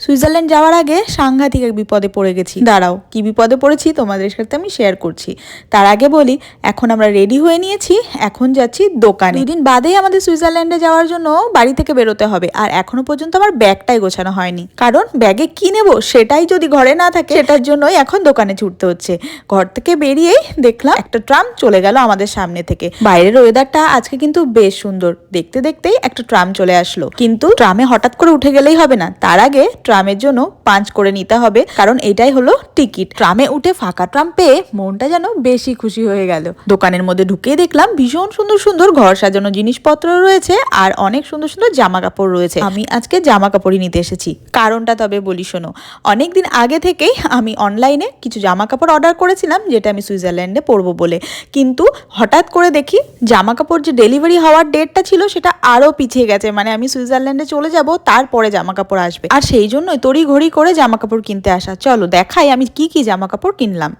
Switzerland যাওয়ার আগে সাংঘাতিক এক বিপদে পড়ে গেছি। দাঁড়াও, কি বিপদে পড়েছি তোমাদের সাথে আমি শেয়ার করছি। তার আগে বলি, এখন আমরা রেডি হয়ে নিয়েছি, এখন যাচ্ছি দোকানে। দুদিন বাদেই আমাদের সুইজারল্যান্ডে যাওয়ার জন্য বাড়ি থেকে বেরোতে হবে, আর এখনও পর্যন্ত আমার ব্যাগটাই গোছানো হয়নি। কারণ ব্যাগে কি নেব সেটাই যদি ঘরে না থাকে, সেটার জন্যই এখন দোকানে ছুটতে হচ্ছে। ঘর থেকে বেরিয়েই দেখলাম একটা ট্রাম চলে গেল আমাদের সামনে থেকে। বাইরের ওয়েদারটা আজকে কিন্তু বেশ সুন্দর। দেখতে দেখতেই একটা ট্রাম চলে আসলো। কিন্তু ট্রামে হঠাৎ করে উঠে গেলেই হবে না। তার আগে ট্রামের জন্য পাঞ্চ করে নিতে হবে, কারণ এটাই হলো টিকিট। ট্রামে উঠে ফাঁকা ট্রাম পেয়ে মনটা যেন বেশি খুশি হয়ে গেল। দোকানের মধ্যে ঢুকে দেখলাম ভীষণ সুন্দর সুন্দর ঘর সাজানো জিনিসপত্র রয়েছে আর অনেক সুন্দর সুন্দর জামা কাপড় রয়েছে। আমি আজকে জামা কাপড়ই নিতে এসেছি। কারণটা তবে বলি শোনো, অনেকদিন আগে থেকেই আমি অনলাইনে কিছু জামা কাপড় অর্ডার করেছিলাম, যেটা আমি সুইজারল্যান্ডে পরবো বলে। কিন্তু হঠাৎ করে দেখি জামা কাপড় যে ডেলিভারি হওয়ার ডেটটা ছিল সেটা আরও পিছিয়ে গেছে মানে আমি সুইজারল্যান্ডে চলে যাব, তারপরে জামা কাপড় আসবে। আর সেই জন্যই তড়িঘড়ি করে জামা কাপড় কিনতে আসা। চলো দেখাই আমি কি কি জামা কাপড় কিনলাম